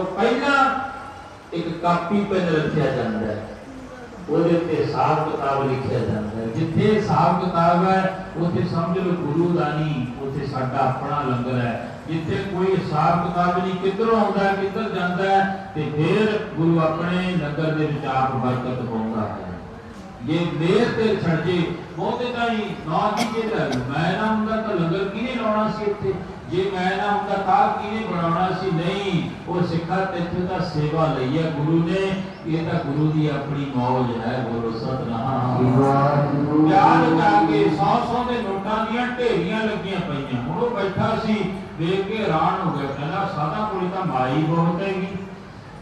ਤੋਂ ਪਹਿਲਾਂ ਇੱਕ ਕਾਪੀ ਪੈਨ ਰੱਖਿਆ ਜਾਂਦਾ ਹੈ। ਉਹਦੇ ਉੱਤੇ ਹਿਸਾਬ ਕਿਤਾਬ ਲਿਖਿਆ ਜਾਂਦਾ ਹੈ। ਜਿੱਥੇ ਹਿਸਾਬ ਕਿਤਾਬ ਹੈ ਉੱਥੇ ਸਮਝ ਲਓ ਗੁਰੂ ਦਾ ਨਹੀਂ ਉੱਥੇ ਸਾਡਾ ਆਪਣਾ ਲੰਗਰ ਹੈ। ਜਿੱਥੇ ਕੋਈ ਹਿਸਾਬ ਕਿਤਾਬ ਨਹੀਂ ਕਿੱਧਰੋਂ ਆਉਂਦਾ ਹੈ, ਕਿੱਧਰ ਜਾਂਦਾ ਹੈ ਤੇ ਫਿਰ ਗੁਰੂ ਆਪਣੇ ਲੰਗਰ ਦੇ ਵਿੱਚ ਆਪ ਬਰਕਤ ਪਾਉਂਦਾ ਹੈ। ਜੇ ਮੇਰ ਤੇ ਛੱਡ ਜੇ ਬਹੁਤੇ ਤਾਂ ਹੀ ਨਾ ਕੀ ਜੇ ਲੈ ਲਓ। ਮੈਂ ਨਾ ਹੁੰਦਾ ਤਾਂ ਲੰਗਰ ਕਿਹਨੇ ਲਾਉਣਾ ਸੀ ਇੱਥੇ? ਜੇ ਮੈਂ ਨਾ ਹੁੰਦਾ ਤਾਂ ਕਿਹਨੇ ਬਣਾਉਣਾ ਸੀ? ਨਹੀਂ ਉਹ ਸਿੱਖਾ ਤੇਥੇ ਤਾਂ ਸੇਵਾ ਲਈ ਹੈ ਗੁਰੂ ਨੇ। ਇਹ ਤਾਂ ਗੁਰੂ ਦੀ ਆਪਣੀ ਮੌਜ ਹੈ ਬੋਲੋ ਸਤਨਾਮ। ਪਿਆਰ ਜਾ ਕੇ 100 100 ਦੇ ਨੋਟਾਂ ਦੀਆਂ ਢੇਰੀਆਂ ਲੱਗੀਆਂ ਪਈਆਂ। ਹੁਣ ਉਹ ਬੈਠਾ ਸੀ ਵੇਖ ਕੇ ਹੈਰਾਨ ਹੋ ਗਿਆ। ਕਹਿੰਦਾ ਸਾਡਾ ਕੋਲ ਤਾਂ ਮਾਈ ਬਹੁਤ ਹੈਗੀ।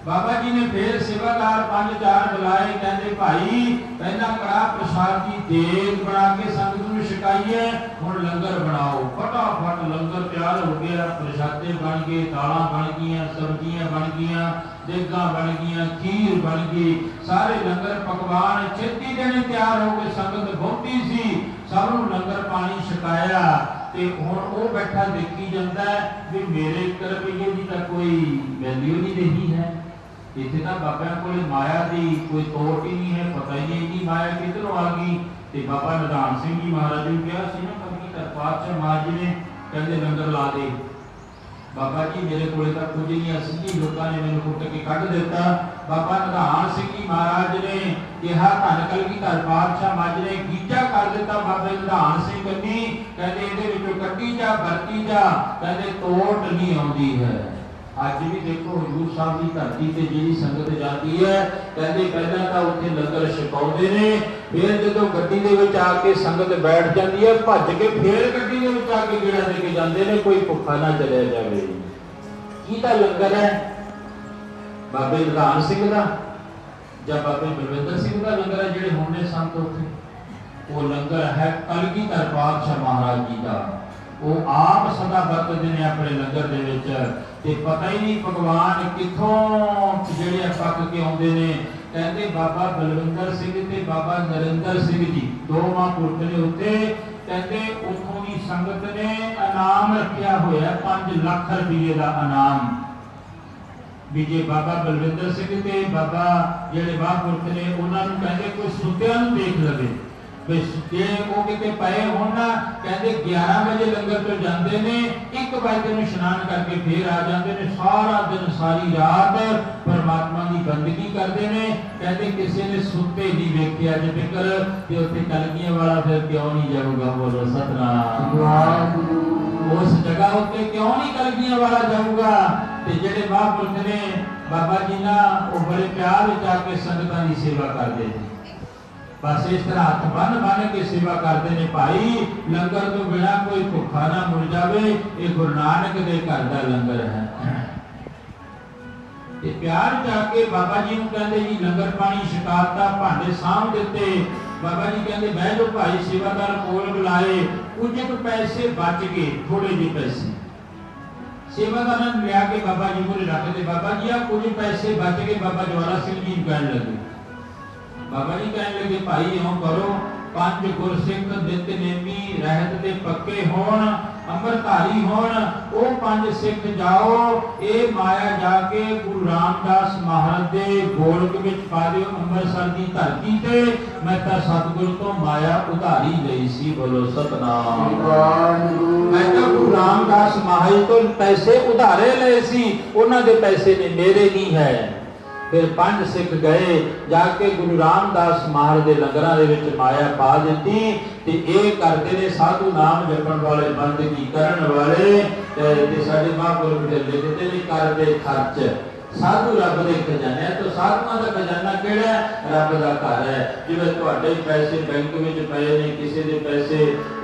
ਬਾਬਾ ਜੀ ਨੇ ਫੇਰ ਸੇਵਾਦਾਰ ਪੰਜ ਚਾਰ ਬੁਲਾਏ। ਕਹਿੰਦੇ ਭਾਈ ਪਹਿਲਾਂ ਕੜਾ ਪ੍ਰਸਾਦ ਦੀ ਦੇਗ ਬਣਾ ਕੇ ਸੰਗਤ ਛਕਾਈਏ ਹੁਣ ਲੰਗਰ ਬਣਾਓ। ਫਟਾਫਟ ਲੰਗਰ ਤਿਆਰ ਹੋ ਗਿਆ, ਪ੍ਰਸ਼ਾਦੇ ਬਣ ਗਏ, ਦਾਲਾਂ ਬਣ ਗਈਆਂ, ਸਬਜ਼ੀਆਂ ਬਣ ਗਈਆਂ, ਦੇਗਾਂ ਬਣ ਗਈਆਂ, ਖੀਰ ਬਣ ਗਈ। ਸਾਰੇ ਲੰਗਰ ਪਕਵਾਨ ਛੇਤੀ ਦੇਣੇ ਤਿਆਰ ਹੋ ਕੇ ਸੰਗਤ ਬਹੁਤੀ ਸੀ। ਸਭ ਨੂੰ ਲੰਗਰ ਪਾਣੀ ਛਕਾਇਆ ਤੇ ਹੁਣ ਉਹ ਬੈਠਾ ਦੇਖੀ ਜਾਂਦਾ ਵੀ ਮੇਰੇ 1 ਰੁਪਏ ਦੀ ਤਾਂ ਕੋਈ ਵੈਲਿਊ ਨਹੀਂ ਰਹੀ ਹੈ। ਇੱਥੇ ਤਾਂ ਬਾਬਿਆਂ ਕੋਲੇ ਮਾਇਆ ਦੀ ਕੋਈ ਤੋੜ ਹੀ ਨਹੀਂ ਹੈ, ਪਤਾ ਹੀ ਨਹੀਂ ਕਿ ਮਾਇਆ ਕਿੱਧਰੋਂ ਆ ਗਈ। ਤੇ ਬਾਬਾ ਨਿਧਾਨ ਸਿੰਘ ਜੀ ਮਹਾਰਾਜ ਨੂੰ ਕਿਹਾ ਸੀ ਨਾ ਕਦੀ ਕਰਪਾਤ ਚ ਮਹਾਰਾਜ ਜੀ ਨੇ ਕਹਿੰਦੇ ਲੰਗਰ ਲਾ ਦੇ। ਬਾਬਾ ਜੀ, ਮੇਰੇ ਕੋਲੇ ਤਾਂ ਕੁਝ ਨਹੀਂ ਅਸੀਂ ਜੀ ਲੋਕਾਂ ਨੇ ਮੈਨੂੰ ਕੁੱਟ ਕੇ ਕੱਢ ਦਿੱਤਾ। ਬਾਬਾ ਨਿਧਾਨ ਸਿੰਘ ਜੀ ਮਹਾਰਾਜ ਨੇ ਕਿਹਾ, ਧੰਨ ਕਲਗੀ ਧਰ ਪਾਤਸ਼ਾਹ ਮੱਝ ਨੇ ਗੀਜਾ ਕਰ ਦਿੱਤਾ ਬਾਬੇ ਨਿਧਾਨ ਸਿੰਘ ਕੰਨੀ ਕਹਿੰਦੇ ਇਹਦੇ ਵਿੱਚੋਂ ਕੱਢੀ ਜਾ, ਵਰਤੀ ਜਾ, ਕਹਿੰਦੇ ਤੋੜ ਨਹੀਂ ਆਉਂਦੀ ਹੈ। ਅੱਜ ਵੀ ਦੇਖੋ ਹਜੂਰ ਸਾਹਿਬ ਦੀ ਧਰਤੀ ਤੇ ਜਿਹੜੀ ਸੰਗਤ ਜਾਂਦੀ ਹੈ, ਕਹਿੰਦੇ ਪਹਿਲਾਂ ਤਾਂ ਉੱਥੇ ਲੰਗਰ ਛਕਾਉਂਦੇ ਨੇ, ਫਿਰ ਜਦੋਂ ਗੱਡੀ ਦੇ ਵਿੱਚ ਆ ਕੇ ਸੰਗਤ ਬੈਠ ਜਾਂਦੀ ਹੈ, ਭੱਜ ਕੇ ਫਿਰ ਗੱਡੀ ਦੇ ਵਿੱਚ ਆ ਕੇ ਗੇੜਾ ਦੇ ਕੇ ਜਾਂਦੇ ਨੇ, ਕੋਈ ਭੁੱਖਾ ਨਾ ਚਲਿਆ ਜਾਵੇ। ਕੀ ਤਾਂ ਲੰਗਰ ਹੈ? ਬਾਬੇ ਨਿਧਾਨ ਸਿੰਘ ਦਾ ਜਾਂ ਬਾਬੇ ਬਲਵਿੰਦਰ ਸਿੰਘ ਦਾ ਲੰਗਰ ਹੈ ਜਿਹੜੇ ਹੁਣ ਨੇ ਸੰਤ ਉੱਥੇ? ਉਹ ਲੰਗਰ ਹੈ ਕਲਗੀਧਰ ਪਾਤਸ਼ਾਹ ਮਹਾਰਾਜ ਜੀ ਦਾ। ਉਹ ਆਪ ਸਦਾ ਵਰਤਦੇ ਨੇ ਆਪਣੇ ਲੰਗਰ ਦੇ ਵਿੱਚ। ਤੇ ਪਤਾ ਹੀ ਨਹੀਂ ਭਗਵਾਨ ਕਿੱਥੋਂ ਜਿਹੜੇ ਪੱਕ ਕੇ ਆਉਂਦੇ ਨੇ। ਕਹਿੰਦੇ ਬਾਬਾ ਬਲਵਿੰਦਰ ਸਿੰਘ ਤੇ ਬਾਬਾ ਨਰਿੰਦਰ ਸਿੰਘ ਜੀ ਦੋ ਮਹਾਂਪੁਰਖ ਨੇ ਉੱਤੇ। ਕਹਿੰਦੇ ਉਥੋਂ ਦੀ ਸੰਗਤ ਨੇ ਇਨਾਮ ਰੱਖਿਆ ਹੋਇਆ 5 ਲੱਖ ਰੁਪਏ ਦਾ ਇਨਾਮ। ਵੀ ਜੇ ਬਾਬਾ ਬਲਵਿੰਦਰ ਸਿੰਘ ਤੇ ਬਾਬਾ ਜਿਹੜੇ ਮਹਾਂਪੁਰਖ ਨੇ, ਉਹਨਾਂ ਨੂੰ ਕਹਿੰਦੇ ਕੋਈ ਸੁੱਤਿਆਂ ਨੂੰ ਦੇਖ ਲਵੇ। ਵੀ ਜੇ ਉਹ ਕਿਤੇ ਪਏ ਹੋਣ ਨਾ ਕਹਿੰਦੇ 11 ਵਜੇ ਲੰਗਰ ਤੋਂ ਜਾਂਦੇ ਨੇ 1 ਵਜੇ ਨੂੰ ਇਸ਼ਨਾਨ ਕਰਕੇ ਫੇਰ ਆ ਜਾਂਦੇ ਨੇ ਸਾਰਾ ਦਿਨ ਸਾਰੀ ਰਾਤ ਪਰਮਾਤਮਾ ਦੀ ਬੰਦਗੀ ਕਰਦੇ ਨੇ। ਕਹਿੰਦੇ ਕਿਸੇ ਨੇ ਸੁੱਤੇ ਨਹੀਂ ਵੇਖਿਆ ਜੇ ਫਿਕਰ ਤੇ ਉੱਥੇ ਕਲਗੀਆਂ ਵਾਲਾ ਫਿਰ ਕਿਉਂ ਨਹੀਂ ਜਾਊਗਾ? ਬੋਲੋ ਸਤਨਾਮ। ਉਸ ਜਗ੍ਹਾ ਉੱਤੇ ਕਿਉਂ ਨਹੀਂ ਕਲਗੀਆਂ ਵਾਲਾ ਜਾਊਗਾ? ਤੇ ਜਿਹੜੇ ਮਹਾਂਪੁਰਖ ਨੇ ਬਾਬਾ ਜੀ ਨਾਲ ਉਹ ਬੜੇ ਪਿਆਰ ਵਿੱਚ ਆ ਕੇ ਸੰਗਤਾਂ ਦੀ ਸੇਵਾ ਕਰਦੇ ਨੇ। ਬਸ ਇਸ ਤਰ੍ਹਾਂ ਹੱਥ ਬੰਨ ਬੰਨ ਕੇ ਸੇਵਾ ਕਰਦੇ ਨੇ ਭਾਈ। ਲੰਗਰ ਤੋਂ ਬਿਨਾ ਕੋਈ ਭੁੱਖਾ ਨਾ ਮੁੜ ਜਾਵੇ। ਇਹ ਗੁਰੂ ਨਾਨਕ ਦੇ ਘਰ ਦਾ ਲੰਗਰ ਹੈ। ਤੇ ਪਿਆਰ ਜਾ ਕੇ ਬਾਬਾ ਜੀ ਨੂੰ ਕਹਿੰਦੇ ਜੀ, ਲੰਗਰ ਪਾਣੀ ਛਕਾਤਾ, ਭਾਂਡੇ ਸਾਂਭ ਦਿੱਤੇ। ਬਾਬਾ ਜੀ ਕਹਿੰਦੇ, ਬਹਿ ਜਾਓ ਭਾਈ, ਸੇਵਾਦਾਰ ਕੋਲ ਬੁਲਾਏ। ਕੁਝ ਕੁ ਪੈਸੇ ਬਚ ਗਏ ਥੋੜੇ ਜਿਹੇ ਪੈਸੇ। ਸੇਵਾਦਾਰਾਂ ਨੇ ਲਿਆ ਕੇ ਬਾਬਾ ਜੀ ਕੋਲ ਰੱਖਦੇ। ਬਾਬਾ ਜੀ ਆ ਕੁਝ ਪੈਸੇ ਬਚ ਗਏ। ਬਾਬਾ ਜਵਾਲਾ ਸਿੰਘ ਜੀ ਨੂੰ ਕਹਿਣ ਲੱਗੇ। ਬਾਬਾ ਜੀ ਕਹਿਣ ਲੱਗੇ ਭਾਈ ਇਉਂ ਕਰੋ ਪੰਜ ਗੁਰਸਿੱਖ ਨਿਤ ਨੇਮੀ ਰਹਿਤ ਦੇ ਪੱਕੇ ਹੋਣ ਅੰਮ੍ਰਿਤਧਾਰੀ ਹੋਣ ਉਹ ਪੰਜ ਸਿੱਖ ਜਾਓ ਇਹ ਮਾਇਆ ਜਾ ਕੇ ਗੁਰੂ ਰਾਮਦਾਸ ਮਹਾਰਾਜ ਦੇ ਗੋਲਕ ਵਿੱਚ ਪਾ ਦਿਓ ਅੰਮ੍ਰਿਤਸਰ ਦੀ ਧਰਤੀ ਤੇ। ਮੈਂ ਤਾਂ ਸਤਿਗੁਰੂ ਤੋਂ ਮਾਇਆ ਉਧਾਰੀ ਲਈ ਸੀ ਬੋਲੋ ਸਤਨਾਮ। ਮੈਂ ਤਾਂ ਗੁਰੂ ਰਾਮਦਾਸ ਮਹਾਰਾਜ ਤੋਂ ਪੈਸੇ ਉਧਾਰੇ ਲਏ ਸੀ ਉਹਨਾਂ ਦੇ ਪੈਸੇ ਨੇ ਮੇਰੇ ਨਹੀਂ ਹੈ। ਫਿਰ ਪੰਜ ਸਿੱਖ ਗਏ ਜਾ ਕੇ ਗੁਰੂ ਰਾਮਦਾਸ ਮਹਾਰਾਜ ਦੇ ਲੰਗਰਾਂ ਦੇ ਵਿੱਚ ਮਾਇਆ ਪਾ ਦਿੱਤੀ ਤੇ ਇਹ ਕਰਦੇ ਨੇ ਸਾਧੂ ਨਾਮ ਜਪਣ ਵਾਲੇ ਬੰਦਗੀ ਕਰਨ ਵਾਲੇ ਤੇ ਸਾਡੇ ਮਹਾਂਪੁਰਖ ਦੇ ਲਿਖਦੇ ਨੇ ਕਰਦੇ ਖਰਚ। ਸਾਧੂ ਰੱਬ ਦੇ ਖਜ਼ਾਨੇ ਆ, ਸਾਧੂਆਂ ਦਾ ਖਜ਼ਾਨਾ ਕਿਹੜਾ ਰੱਬ ਦਾ ਘਰ ਹੈ। ਜਿਵੇਂ ਤੁਹਾਡੇ ਪੈਸੇ ਬੈਂਕ ਵਿੱਚ ਪਏ ਨੇ ਕਿਸੇ ਦੇ ਪੈਸੇ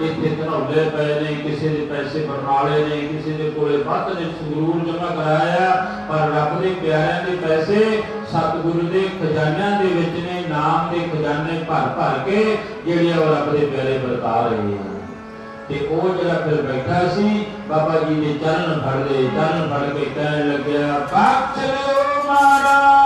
ਇੱਥੇ ਧਨੌਲੇ ਪਏ ਨੇ ਕਿਸੇ ਦੇ ਪੈਸੇ ਬਰਨਾਲੇ ਨੇ ਕਿਸੇ ਦੇ ਕੋਲੇ ਵੱਧ ਨੇ ਸੰਗਰੂਰ ਜਮ੍ਹਾਂ ਕਰਾਇਆ ਪਰ ਰੱਬ ਦੇ ਪਿਆਰਿਆਂ ਦੇ ਪੈਸੇ ਸਤਿਗੁਰੂ ਦੇ ਖਜ਼ਾਨਿਆਂ ਦੇ ਵਿੱਚ ਨੇ, ਨਾਮ ਦੇ ਖਜ਼ਾਨੇ ਭਰ ਭਰ ਕੇ ਜਿਹੜੇ ਆ ਉਹ ਰੱਬ ਦੇ ਪਿਆਰੇ ਵਰਤਾ ਰਹੇ ਆ। ਤੇ ਉਹ ਜਿਹੜਾ ਫਿਰ ਬੈਠਾ ਸੀ, ਬਾਬਾ ਜੀ ਦੇ ਚਰਨ ਫੜ ਲਏ ਚਰਨ ਫੜ ਕੇ ਕਹਿਣ ਲੱਗਿਆ, ਬਖਸ਼ ਲਿਓ ਮਹਾਰਾਜ!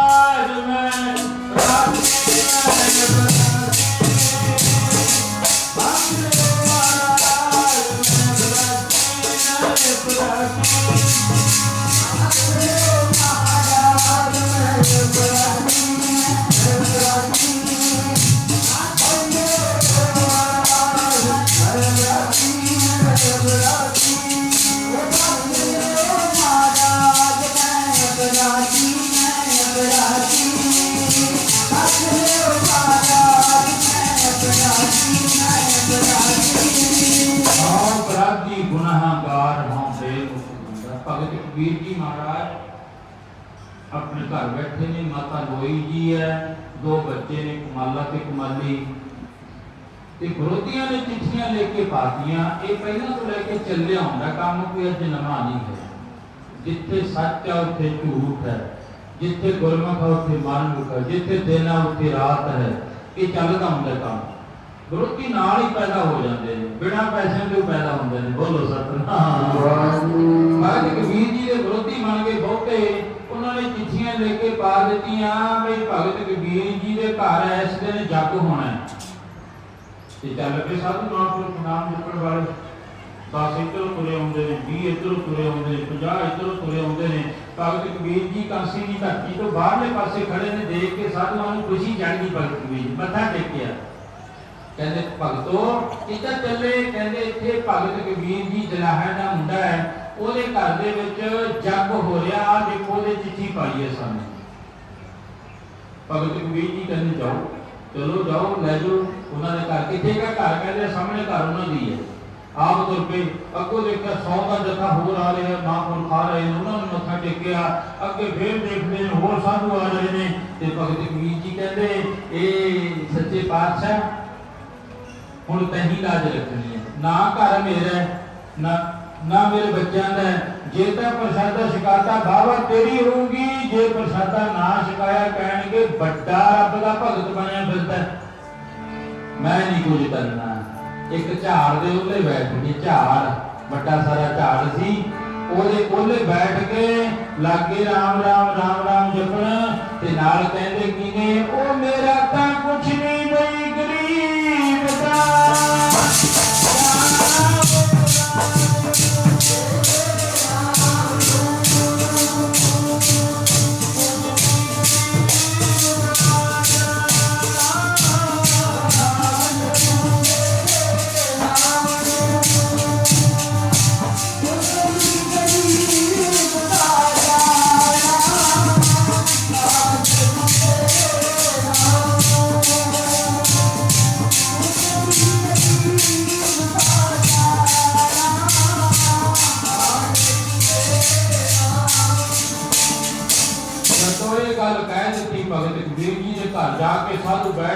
ਘਰ ਬੈਠੇ ਨੇ ਮਾਤਾ ਲੋਈ ਜੀ ਹੈ ਦੋ ਬੱਚੇ ਨੇ ਕਮਾਲਾ ਤੇ ਕਮਾਲੀ। ਤੇ ਵਿਰੋਧੀਆਂ ਨੇ ਚਿੱਠੀਆਂ ਲੈ ਕੇ ਪਾਤੀਆਂ। ਇਹ ਪਹਿਲਾਂ ਤੋਂ ਲੈ ਕੇ ਚੱਲਿਆ ਹੁੰਦਾ ਕੰਮ ਕੋਈ ਅੱਜ ਨਵਾਂ ਨਹੀਂ ਹੈ ਜਿੱਥੇ ਸੱਚ ਆ ਉੱਥੇ ਝੂਠ ਹੈ। ਜਿੱਥੇ ਗੁਰਮੁਖ ਆ ਉੱਥੇ ਮਨਮੁਖ ਹੈ। ਜਿੱਥੇ ਦਿਨ ਆ ਉੱਥੇ ਰਾਤ ਹੈ। ਇਹ ਚੱਲਦਾ ਹੁੰਦਾ ਕੰਮ। ਵਿਰੋਧੀ ਨਾਲ ਹੀ ਪੈਦਾ ਹੋ ਜਾਂਦੇ ਨੇ। ਬਿਨਾਂ ਪੈਸਿਆਂ ਤੋਂ ਪੈਦਾ ਹੁੰਦੇ ਨੇ। ਬੋਲੋ ਸਤਨਾਮ। ਮਹਾਰਾਜ ਕਬੀਰ ਜੀ ਦੇ ਵਿਰੋਧੀ ਬਣ ਗਏ ਬਹੁਤੇ। ਉਹਨਾਂ ਨੇ ਚਿੱਠੀਆਂ ਲੈ ਕੇ ਪਾ ਦਿੱਤੀਆਂ ਵੀ ਭਗਤ ਕਬੀਰ ਜੀ ਦੇ ਘਰ ਇਸ ਦਿਨ ਜੱਗ ਹੋਣਾ ਹੈ। ਤੇ ਚੱਲ ਪਏ ਸਾਧੂ ਨਾਮ ਨਾਮ ਜਪਣ ਵਾਲੇ। ਦਸ ਇੱਧਰੋਂ ਤੁਰੇ ਆਉਂਦੇ ਨੇ 20 ਇੱਧਰੋਂ ਤੁਰੇ ਆਉਂਦੇ ਨੇ 50 ਇੱਧਰੋਂ ਤੁਰੇ ਆਉਂਦੇ ਨੇ। ਭਗਤ ਕਬੀਰ ਜੀ ਕਾਂਸੀ ਦੀ ਧਰਤੀ ਤੋਂ ਬਾਹਰਲੇ ਪਾਸੇ ਖੜੇ ਨੇ, ਦੇਖ ਕੇ ਸਾਧੂਆਂ ਨੂੰ ਖੁਸ਼ੀ ਚੜ੍ਹ ਭਗਤ ਕਬੀਰ ਜੀ। ਮੱਥਾ ਟੇਕਿਆ। ਕਹਿੰਦੇ, ਭਗਤੋ ਇੱਧਰ ਚੱਲੇ? ਕਹਿੰਦੇ, ਇੱਥੇ ਭਗਤ ਕਬੀਰ ਜੀ ਜਲਾਹਾ ਦਾ ਮੁੰਡਾ ਹੈ। ਉਹਦੇ ਘਰ ਦੇ ਵਿੱਚ ਜੱਗ ਹੋ ਰਿਹਾ ਦੇਖੋ, ਉਹਦੇ ਚਿੱਠੀ ਪਾਈ ਹੈ ਸਾਨੂੰ। ਭਗਤ ਕਬੀਰ ਜੀ ਕਹਿੰਦੇ, ਜਾਓ, ਚਲੋ ਜਾਓ, ਲੈ ਜਾਓ। ਉਹਨਾਂ ਦੇ ਘਰ ਕਿੱਥੇ ਦਾ ਘਰ ਕਹਿੰਦੇ, ਸਾਹਮਣੇ ਘਰ ਉਹਨਾਂ ਦੀ ਹੈ। ਆਪ ਤੁਰ ਪਏ ਅੱਗੋਂ ਦੇਖਿਆ 100 ਦਾ ਜਥਾ ਹੋਰ ਆ ਰਿਹਾ ਮਹਾਂਪੁਰ ਖਾ ਰਹੇ ਨੇ, ਉਹਨਾਂ ਨੂੰ ਮੱਥਾ ਟੇਕਿਆ, ਅੱਗੇ ਫੇਰ ਦੇਖਦੇ ਨੇ, ਹੋਰ ਸਾਧੂ ਆ ਰਹੇ ਨੇ। ਤੇ ਭਗਤ ਕਬੀਰ ਜੀ ਕਹਿੰਦੇ, ਇਹ ਸੱਚੇ ਪਾਤਸ਼ਾਹ, ਹੁਣ ਤਹੀਂ ਲਾਜ ਰੱਖਣੀ ਹੈ। ਨਾ ਘਰ ਮੇਰਾ ਨਾ ਨਾ ਮੇਰੇ ਬੱਚਿਆਂ ਦਾ ਜੇ ਤਾਂ ਪ੍ਰਸ਼ਾਦਾ ਸ਼ਿਕਾਇਤਾਂ ਬਾਬਾ ਤੇਰੀ ਹੋਊਗੀ। ਜੇ ਪ੍ਰਸ਼ਾਦਾ ਨਾ ਸ਼ਿਕਾਇਆ ਕਹਿਣਗੇ, ਵੱਡਾ ਰੱਬ ਦਾ ਭਗਤ ਬਣਿਆ ਫਿਰਦਾ ਮੈਂ ਨਹੀਂ ਕੁਝ ਕਰਨਾ। ਇੱਕ ਝਾੜ ਦੇ ਉੱਤੇ ਬੈਠ ਕੇ ਝਾੜ। ਵੱਡਾ ਸਾਰਾ ਝਾੜ ਸੀ। ਉਹਦੇ ਕੋਲੇ ਬੈਠ ਕੇ ਲਾਗੇ ਰਾਮ ਰਾਮ ਰਾਮ ਰਾਮ ਜਪਣ। ਤੇ ਨਾਲ ਕਹਿੰਦੇ ਕੀ ਉਹ ਮੇਰਾ ਤਾਂ ਕੁਛ ਨਹੀਂ ਬਈ।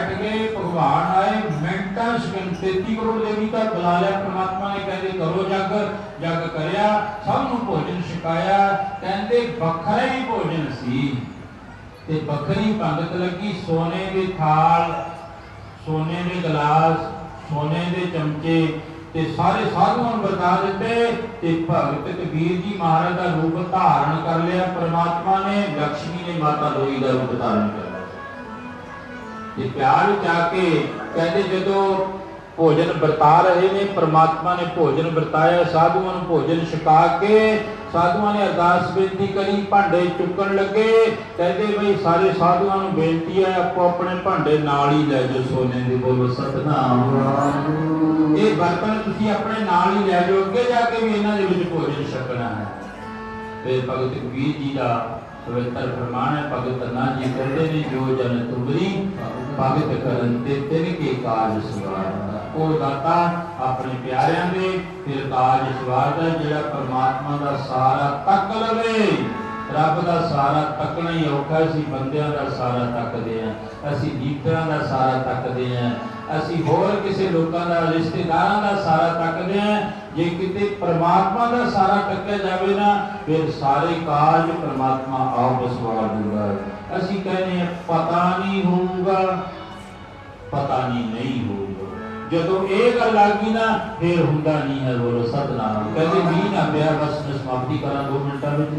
ਸਾਧੂ ਬੈਠ ਭਗਵਾਨ ਆਏ ਮਿੰਟਾਂ ਸਕਿੰਟ 33 ਕਰੋੜ ਦੇਵੀ ਦਾ ਬੁਲਾ ਲਿਆ, ਪ੍ਰਮਾਤਮਾ ਨੇ ਕਹਿੰਦੇ ਕਰੋ ਜਗ ਜਗ ਕਰਿਆ, ਸਭ ਨੂੰ ਭੋਜਨ ਛਕਾਇਆ, ਕਹਿੰਦੇ ਵੱਖਰਾ ਹੀ ਭੋਜਨ ਸੀ। ਤੇ ਵੱਖਰੀ ਪੰਗਤ ਲੱਗੀ, ਸੋਨੇ ਦੇ ਥਾਲ, ਸੋਨੇ ਦੇ ਗਲਾਸ, ਸੋਨੇ ਦੇ ਚਮਚੇ, ਤੇ ਸਾਰੇ ਸਾਧੂਆਂ ਨੂੰ ਵਰਤਾ ਦਿੱਤੇ, ਤੇ ਭਗਤ ਕਬੀਰ ਜੀ ਮਹਾਰਾਜ ਦਾ ਰੂਪ ਧਾਰਨ ਕਰ ਲਿਆ, ਪ੍ਰਮਾਤਮਾ ਨੇ ਲక్ష్ਮੀ ਨੇ ਮਾਤਾ ਲੋਈ ਦਾ ਰੂਪ ਧਾਰਨ ਕਰ ਲਿਆ ਪਿਆਰ ਵਿੱਚ ਆ ਕੇ ਕਹਿੰਦੇ ਜਦੋਂ ਭੋਜਨ ਵਰਤਾ ਰਹੇ ਨੇ, ਪ੍ਰਮਾਤਮਾ ਨੇ ਭੋਜਨ ਵਰਤਾਇਆ, ਸਾਧੂਆਂ ਨੂੰ ਭੋਜਨ ਛਕਾ ਕੇ ਸਾਧੂਆਂ ਨੇ ਅਰਦਾਸ ਬੇਨਤੀ ਕਰੀ, ਭਾਂਡੇ ਚੁੱਕਣ ਲੱਗੇ। ਕਹਿੰਦੇ ਬਈ ਸਾਰੇ ਸਾਧੂਆਂ ਨੂੰ ਬੇਨਤੀ ਹੈ, ਆਪੋ ਆਪਣੇ ਭਾਂਡੇ ਨਾਲ ਹੀ ਲੈ ਜਾਓ, ਸੋਨੇ ਦੇ ਬੋਲੋ ਸਤਨਾਮ। ਇਹ ਬਰਤਨ ਤੁਸੀਂ ਆਪਣੇ ਨਾਲ ਹੀ ਲੈ ਜਾਓ, ਅੱਗੇ ਜਾ ਕੇ ਵੀ ਇਹਨਾਂ ਦੇ ਵਿੱਚ ਭੋਜਨ ਛਕਣਾ ਹੈ। ਤੇ ਭਗਤ ਕਬੀਰ ਜੀ ਦਾ ਪਵਿੱਤਰ ਫਰਮਾਨ ਹੈ, ਭਗਤ ਨਾ ਜੀ ਕਹਿੰਦੇ ਨੇ, ਜੋ ਜਨ ਤੁਮਰੀ ਭਗਤ ਕਰਨ ਤੇ ਤਿਨ ਕੇ ਕਾਜ ਸਵਾਰਦਾ। ਉਹ ਦਾਤਾ ਆਪਣੇ ਪਿਆਰਿਆਂ ਦੇ ਫਿਰ ਕਾਜ ਸਵਾਰਦਾ, ਜਿਹੜਾ ਪਰਮਾਤਮਾ ਦਾ ਸਾਰਾ ਤੱਕ ਲਵੇ। ਰੱਬ ਦਾ ਸਾਰਾ ਤੱਕਣਾ ਹੀ ਔਖਾ ਸੀ ਬੰਦਿਆਂ ਦਾ ਸਾਰਾ ਤੱਕਦੇ ਆ ਅਸੀਂ ਨੀਤਰਾਂ ਦਾ ਸਾਰਾ ਤੱਕਦੇ ਆ ਅਸੀਂ ਹੋਰ ਕਿਸੇ ਲੋਕਾਂ ਦਾ, ਰਿਸ਼ਤੇਦਾਰਾਂ ਦਾ ਸਾਰਾ ਤੱਕਦੇ ਆ ਜੇ ਕਿਤੇ ਪ੍ਰਮਾਤਮਾ ਦਾ ਸਾਰਾ ਤੱਕਿਆ ਜਾਵੇ ਨਾ, ਫਿਰ ਸਾਰੇ ਕਾਜ ਪ੍ਰਮਾਤਮਾ ਆਪ ਸਵਾਰ ਦੂਗਾ ਅਸੀਂ ਕਹਿੰਦੇ ਆ ਪਤਾ ਨਹੀਂ ਹੋਊਗਾ, ਪਤਾ ਨਹੀਂ ਨਹੀਂ ਹੋਊਗਾ। ਜਦੋਂ ਇਹ ਗੱਲ ਆ ਗਈ ਨਾ, ਫਿਰ ਹੁੰਦਾ ਨਹੀਂ ਹੈ ਬੋਲੋ ਸਤਨਾਮ। ਕਹਿੰਦੇ, ਮੀਂਹ ਨਾ ਪਿਆ, ਬਸ ਮੈਂ ਸਮਾਪਤੀ ਕਰਾਂ 2 ਮਿੰਟਾਂ ਵਿੱਚ।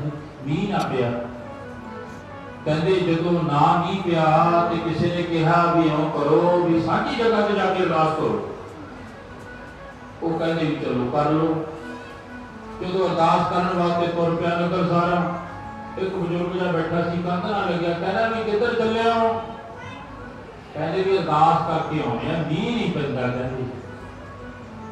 ਮੀਂਹ ਨਾ ਪਿਆ। ਕਹਿੰਦੇ ਜਦੋਂ ਨਾ ਮੀਂਹ ਪਿਆ ਤੇ ਕਿਸੇ ਨੇ ਕਿਹਾ ਵੀ ਇਉਂ ਕਰੋ ਵੀ ਸਾਂਝੀ ਜਗ੍ਹਾ ਤੇ ਜਾ ਕੇ ਅਰਦਾਸ ਕਰੋ। ਉਹ ਕਹਿੰਦੇ ਵੀ ਚਲੋ ਕਰ ਲਓ। ਜਦੋਂ ਅਰਦਾਸ ਕਰਨ ਵਾਸਤੇ ਤੁਰ ਪਿਆ ਨਗਰ ਸਾਰਾ, ਇੱਕ ਬਜ਼ੁਰਗ ਜਿਹਾ ਬੈਠਾ ਸੀ, ਕੰਧ ਨਾਲ ਲੱਗਿਆ, ਕਹਿੰਦਾ ਵੀ ਕਿੱਧਰ ਚੱਲਿਆ ਹੋ ਕਹਿੰਦੇ ਵੀ ਅਰਦਾਸ ਕਰਕੇ ਆਉਣੇ ਆ, ਮੀਂਹ ਨਹੀਂ ਪੈਂਦਾ ਕਹਿੰਦੇ।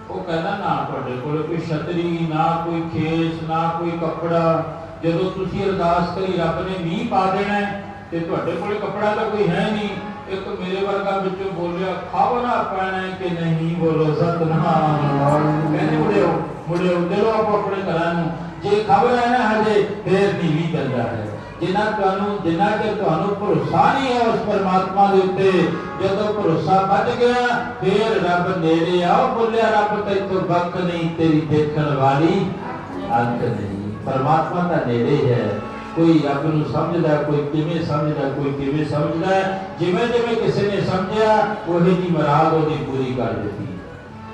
ਉਹ ਕਹਿੰਦਾ ਨਾ ਤੁਹਾਡੇ ਕੋਲ ਕੋਈ ਛਤਰੀ, ਨਾ ਕੋਈ ਖੇਸ ਨਾ ਕੋਈ ਕੱਪੜਾ ਜਦੋਂ ਤੁਸੀਂ ਅਰਦਾਸ ਕਰੀ ਰੱਬ ਨੇ ਮੀਂਹ ਪਾ ਦੇਣਾ ਹੈ, ਤੇ ਤੁਹਾਡੇ ਕੋਲ ਕੱਪੜਾ ਤਾਂ ਕੋਈ ਹੈ ਨਹੀਂ। ਇੱਕ ਮੇਰੇ ਵਰਗਾ ਵਿੱਚੋਂ ਬੋਲਿਆ ਖਾਵਣਾ ਪੈਣਾ ਕਿ ਨਹੀਂ? ਬੋਲੋ ਸਤਨਾਮ ਕਹਿੰਦੇ ਮੁੜਿਓ ਮੁੜਿਓ ਚਲੋ ਆਪੋ ਆਪਣੇ ਘਰਾਂ ਨੂੰ। ਜੇ ਖਬਰ ਹੈ ਨਾ ਹਜੇ ਫੇਰ ਨਹੀਂ ਵੀ ਚੱਲਦਾ ਹੈ। ਜਿਨ੍ਹਾਂ ਤੁਹਾਨੂੰ ਜਿੰਨਾ ਕਿ ਤੁਹਾਨੂੰ ਭਰੋਸਾ ਨਹੀਂ ਹੈ ਉਸ ਪਰਮਾਤਮਾ ਦੇ ਉੱਤੇ ਜਦੋਂ ਭਰੋਸਾ ਵੱਜ ਗਿਆ ਫੇਰ ਰੱਬ ਨੇੜੇ ਆਓ ਬੋਲਿਆ ਰੱਬ ਤੈਨੂੰ ਵਕਤ ਨਹੀਂ ਤੇਰੀ ਦੇਖਣ ਵਾਲੀ ਅੰਤ ਨਹੀਂ। ਪਰਮਾਤਮਾ ਤਾਂ ਨੇੜੇ ਹੈ। ਕੋਈ ਰੱਬ ਨੂੰ ਸਮਝਦਾ, ਕੋਈ ਕਿਵੇਂ ਸਮਝਦਾ, ਕੋਈ ਕਿਵੇਂ ਸਮਝਦਾ, ਜਿਵੇਂ ਜਿਵੇਂ ਕਿਸੇ ਨੇ ਸਮਝਿਆ, ਉਹੀ ਜੀ ਮਰਾਦ ਉਹਦੀ ਪੂਰੀ ਕਰ ਦਿੱਤੀ।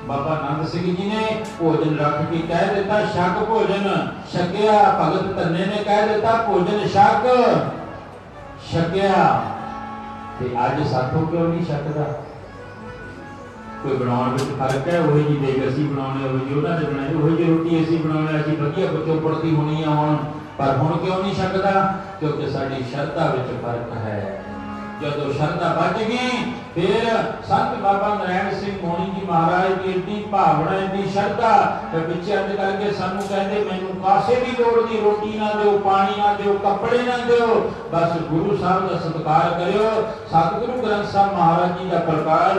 ਬਾਬਾ ਨੰਦ ਸਿੰਘ ਜੀ ਨੇ ਭੋਜਨ ਰੱਖ ਕੇ ਕਹਿ ਦਿੱਤਾ ਛਕ ਭੋਜਨ। ਛਕਿਆ, ਭਗਤ ਧੰਨੇ ਨੇ ਕਹਿ ਦਿੱਤਾ, ਭੋਜਨ ਛਕ। ਛਕਿਆ। ਤੇ ਅੱਜ ਸਾਥੋਂ ਕਿਉਂ ਨਹੀਂ ਛਕਦਾ? ਕੋਈ ਬਣਾਉਣ ਵਿੱਚ ਫ਼ਰਕ ਹੈ? ਉਹੀ ਜੀ ਦੇਖ ਅਸੀਂ ਬਣਾਉਣੇ, ਉਹੀ ਜੀ ਉਹਨਾਂ ਨੇ ਬਣਾਈ, ਉਹੀ ਜੀ ਰੋਟੀ ਅਸੀਂ ਬਣਾਉਣੇ ਅਸੀਂ ਵਧੀਆ ਬੱਚੋ ਪੜਦੀ ਹੋਣੀ ਆ ਹੁਣ। ਪਰ ਹੁਣ ਕਿਉਂ ਨਹੀਂ ਛਕਦਾ ਕਿਉਂਕਿ ਸਾਡੀ ਸ਼ਰਧਾ ਵਿੱਚ ਫ਼ਰਕ ਹੈ। ਜਦੋਂ ਸ਼ਰਧਾ ਵੱਜ ਗਈ, ਫਿਰ ਸੰਤ ਬਾਬਾ ਨਰੈਣ ਸਿੰਘ ਮੋਹਣੀ ਜੀ ਮਹਾਰਾਜ ਦੀ ਏਡੀ ਭਾਵਨਾ ਏਡੀ ਸ਼ਰਧਾ, ਤੇ ਪਿੱਛੇ ਅੰਦ ਕਰਕੇ ਸਾਨੂੰ ਕਹਿੰਦੇ, ਮੈਨੂੰ ਕਾਸੇ ਦੀ ਲੋੜ ਨਹੀਂ, ਰੋਟੀ ਨਾ ਦਿਓ, ਪਾਣੀ ਨਾ ਦਿਓ, ਕੱਪੜੇ ਨਾ ਦਿਓ। ਬਸ ਗੁਰੂ ਸਾਹਿਬ ਦਾ ਸਤਿਕਾਰ ਕਰਿਓ। ਸਤਿਗੁਰੂ ਗ੍ਰੰਥ ਸਾਹਿਬ ਮਹਾਰਾਜ ਜੀ ਦਾ ਪ੍ਰਕਾਸ਼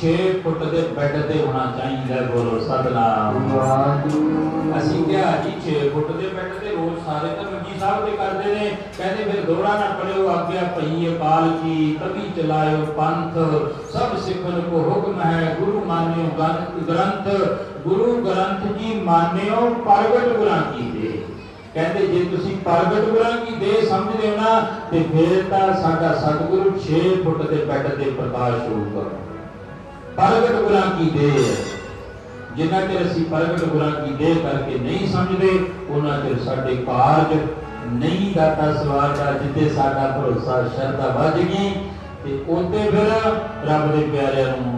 6 ਫੁੱਟ ਦੇ ਬੈੱਡ ਤੇ ਹੋਣਾ ਚਾਹੀਦਾ ਬੋਲੋ ਸਤਨਾਮ। ਅਸੀਂ ਕਿਹਾ ਜੀ 6 ਫੁੱਟ ਦੇ ਬੈੱਡ ਤੇ ਰੋਜ਼ ਸਾਰੇ ਤਾਂ ਮੰਜੀ ਸਾਹਿਬ ਦੇ ਕਰਦੇ ਨੇ। ਕਹਿੰਦੇ ਫਿਰ ਦੋੜਾ ਨਾ ਪੜਿਓ ਆਗਿਆ ਪਈਏ ਪਾਲ ਕੀ ਤਬੀ ਚਲਾਇਓ ਪੰਥ। ਸਭ ਸਿੱਖਨ ਕੋ ਹੁਕਮ ਹੈ ਗੁਰੂ ਮਾਨਿਓ ਗ੍ਰੰਥ ਗ੍ਰੰਥ। ਗੁਰੂ ਗ੍ਰੰਥ ਜੀ ਮਾਨਿਓ ਪ੍ਰਗਟ ਗੁਰਾਂ ਕੀ ਦੇ। ਕਹਿੰਦੇ ਜੇ ਤੁਸੀਂ ਪ੍ਰਗਟ ਗੁਰਾਂ ਕੀ ਦੇ ਸਮਝਦੇ ਹੋ ਨਾ ਤੇ ਫਿਰ ਤਾਂ ਸਾਡਾ ਸਤਿਗੁਰੂ 6 ਫੁੱਟ ਦੇ ਬੈੱਡ ਤੇ ਪ੍ਰਕਾਸ਼ ਹੋਊਗਾ ਪ੍ਰਗਟ ਗੁਰਾਂ ਕੀ ਦੇ ਹੈ। ਜਿੰਨਾ ਚਿਰ ਅਸੀਂ ਪ੍ਰਗਟ ਗੁਰਾਂ ਕੀ ਦੇਹ ਕਰਕੇ ਨਹੀਂ ਸਮਝਦੇ, ਉਹਨਾਂ ਚਿਰ ਸਾਡੇ ਕਾਰਜ ਨਹੀਂ ਦਾਤਾ ਸਵਾਰ ਦਾ ਜਿੱਤੇ ਸਾਡਾ ਭਰੋਸਾ, ਸ਼ਰਧਾ ਵੱਜ ਗਈ, ਤੇ ਉਹਦੇ ਫਿਰ ਰੱਬ ਦੇ ਪਿਆਰਿਆਂ ਨੂੰ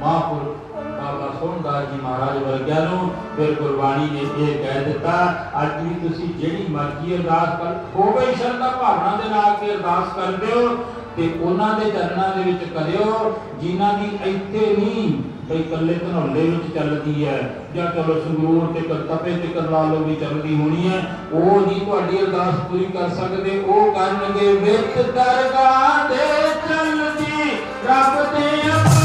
ਮਹਾਂਪੁਰ ਬਾਬਾ ਸੋਹਣਦਾਸ ਜੀ ਮਹਾਰਾਜ ਵਰਗਿਆਂ ਨੂੰ ਫਿਰ ਗੁਰਬਾਣੀ ਨੇ ਇਹ ਕਹਿ ਦਿੱਤਾ, ਅੱਜ ਵੀ ਤੁਸੀਂ ਜਿਹੜੀ ਮਰਜ਼ੀ ਅਰਦਾਸ ਕਰ ਹੋਵੇ ਸ਼ਰਧਾ ਭਾਵਨਾ ਦੇ ਨਾਲ ਕੇ ਅਰਦਾਸ ਕਰਦੇ ਹੋ ਤੇ ਉਹਨਾਂ ਦੇ ਚਰਨਾਂ ਦੇ ਵਿੱਚ ਕਰਿਓ, ਜਿਨ੍ਹਾਂ ਦੀ ਇੱਥੇ ਨਹੀਂ, ਬਈ ਕੱਲੇ ਧਨੌਲੇ ਵਿੱਚ ਚੱਲਦੀ ਹੈ, ਜਾਂ ਚਲੋ ਸੰਗਰੂਰ ਤੇ ਕਰਤਪੇ ਤੇ ਕਰਲਾ ਵੀ ਚੱਲਦੀ ਹੋਣੀ ਹੈ, ਉਹ ਜੀ ਤੁਹਾਡੀ ਅਰਦਾਸ ਪੂਰੀ ਕਰ ਸਕਦੇ, ਉਹ ਕਰਨਗੇ ਵਿੱਚ ਦਰਗਾਹ ਦੇ ਚੱਲਦੀ, ਰੱਬ ਦੇ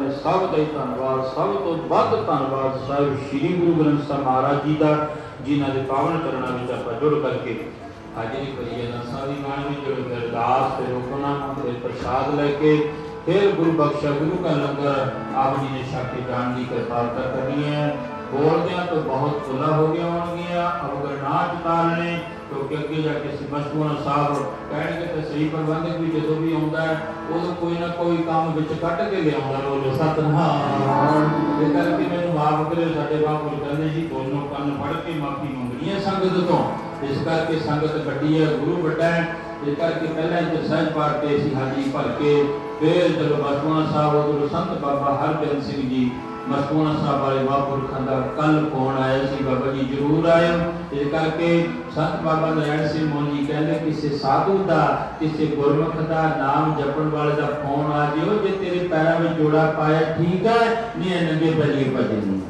ਸਮੁੱਚੀਆਂ ਸਭ ਦਾ ਹੀ ਧੰਨਵਾਦ, ਸਭ ਤੋਂ ਵੱਧ ਧੰਨਵਾਦ ਸਾਹਿਬ ਸ੍ਰੀ ਗੁਰੂ ਗ੍ਰੰਥ ਸਾਹਿਬ ਮਹਾਰਾਜ ਜੀ ਦਾ, ਜਿਨ੍ਹਾਂ ਦੇ ਪਾਵਨ ਕਰਨਾਂ ਵਿੱਚ ਆਪਾਂ ਜੁੜ ਕਰਕੇ ਅੱਜ ਦੀ ਕਰੀਏ ਨਾ ਸਾਰੀ ਬਾਣੀ ਵਿੱਚ ਜੁੜ ਅਰਦਾਸ ਤੇ ਹੁਕਮਨਾਮਾ ਤੇ ਪ੍ਰਸਾਦ ਲੈ ਕੇ ਫਿਰ ਗੁਰੂ ਬਖਸ਼ਾ ਗੁਰੂ ਕਾ ਲੰਗਰ ਆਪ ਜੀ ਨੇ ਛਕ ਕੇ ਦੀ ਕਿਰਪਾਲਤਾ ਕਰਨੀ ਹੈ। ਬੋਲਦਿਆਂ ਤੋਂ ਬਹੁਤ ਖੁੱਲਾ ਹੋ ਗਿਆ ਹੋਣਗੀਆਂ ਅਗਰ ਨਾ। ਚਤਾਲਣੇ ਕਿਉਂਕਿ ਅੱਗੇ ਜਾ ਕੇ ਸਿਮਸਪੂਰਨ ਸਾਹਿਬ ਕਹਿਣਗੇ ਤੇ ਸਹੀ ਪ੍ਰਬੰਧਕ ਵੀ ਜਦੋਂ ਵੀ ਆਉਂਦਾ ਹੈ ਉਦੋਂ ਕੋਈ ਨਾ ਕੋਈ ਕੰਮ ਵਿੱਚ ਕੱਢ ਕੇ ਲਿਆਉਂਦਾ ਬੋਲੋ ਸਤਨਾਮ। ਇਹ ਕਰਕੇ ਮੈਨੂੰ ਮਾਫ ਕਰਿਓ ਸਾਡੇ ਬਾਪੂ ਕਹਿੰਦੇ ਜੀ, ਦੋਨੋਂ ਕੰਨ ਫੜ ਕੇ ਮਾਫੀ ਮੰਗਣੀ ਹੈ ਸੰਗਤ ਤੋਂ। ਇਸ ਕਰਕੇ ਸੰਗਤ ਵੱਡੀ ਹੈ, ਗੁਰੂ ਵੱਡਾ ਹੈ। ਇਸ ਕਰਕੇ ਪਹਿਲਾਂ ਇੱਥੇ ਸਹਿਜ ਪਾਠ ਤੇ ਅਸੀਂ ਹਾਜ਼ਰੀ ਭਰ ਕੇ ਫਿਰ ਜਦੋਂ ਮਸਤੂਣਾ ਸਾਹਿਬ ਗੁਰੂ ਸੰਤ ਬਾਬਾ ਹਰਜਨ ਸਿੰਘ ਜੀ ਮਸਤੂਣਾ ਸਾਹਿਬ ਵਾਲੇ ਮਹਾਂਪੁਰਖਾਂ ਦਾ ਕੱਲ ਫੋਨ ਆਇਆ ਸੀ, ਬਾਬਾ ਜੀ ਜਰੂਰ ਆਇਓ। ਇਸ ਕਰਕੇ ਸੰਤ ਬਾਬਾ ਨਰੈਣ ਸਿੰਘ ਮੋਹਨ ਜੀ ਕਹਿੰਦੇ, ਕਿਸੇ ਸਾਧੂ ਦਾ, ਕਿਸੇ ਗੁਰਮੁਖ ਦਾ ਨਾਮ ਜਪਣ ਵਾਲੇ ਦਾ ਫੋਨ ਆ ਜਿਓ, ਜੇ ਤੇਰੇ ਪੈਰਾਂ ਵਿੱਚ ਜੋੜਾ ਪਾਇਆ, ਠੀਕ ਹੈ ਨਹੀਂ ਨੰਗੇ ਬਲੀ ਭਜਨੀ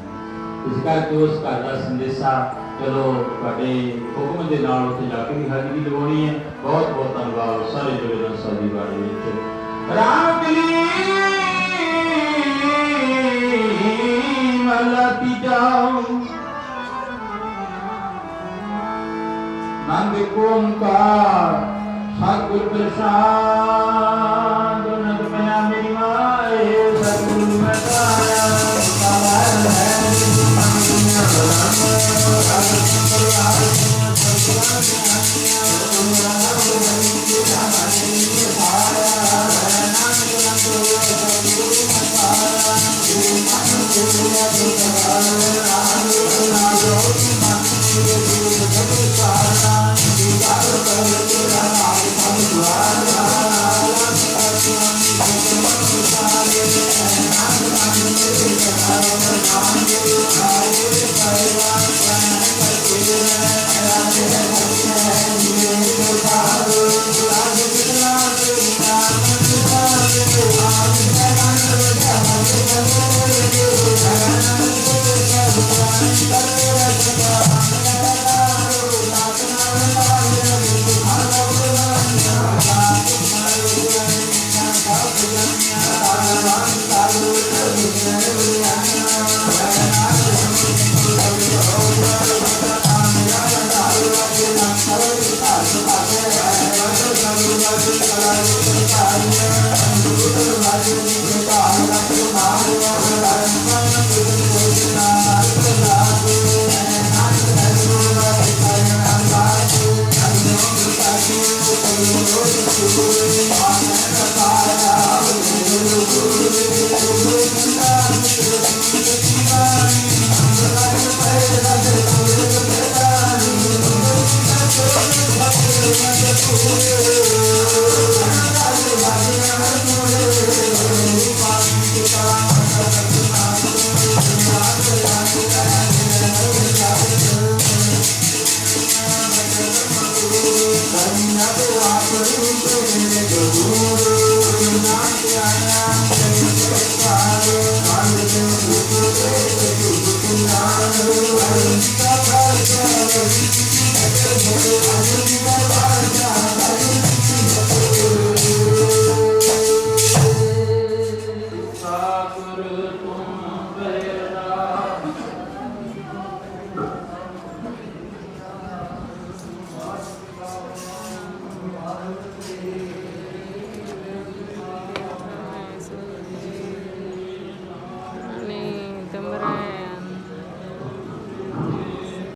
ਇਸ ਕਰਕੇ ਉਸ ਘਰ ਦਾ ਸੰਦੇਸ਼ਾ, ਚਲੋ ਤੁਹਾਡੇ ਹੁਕਮ ਦੇ ਨਾਲ ਉੱਥੇ ਜਾ ਕੇ ਵੀ ਹਾਜ਼ਰੀ ਲਗਾਉਣੀ ਹੈ ਬਹੁਤ ਬਹੁਤ ਧੰਨਵਾਦ, ਸਾਰੇ ਜੁੜੇ ਨੇ ਸਾਡੀ ਬਾਣੀ ਵਿੱਚ। ਰਾਮ ਮਲਤੀ ਜਾਓ ਨੰਦ ਓੰਕਾਰ ਸਤਿਗੁਰ ਪ੍ਰਸਾਦ ਨੰਦ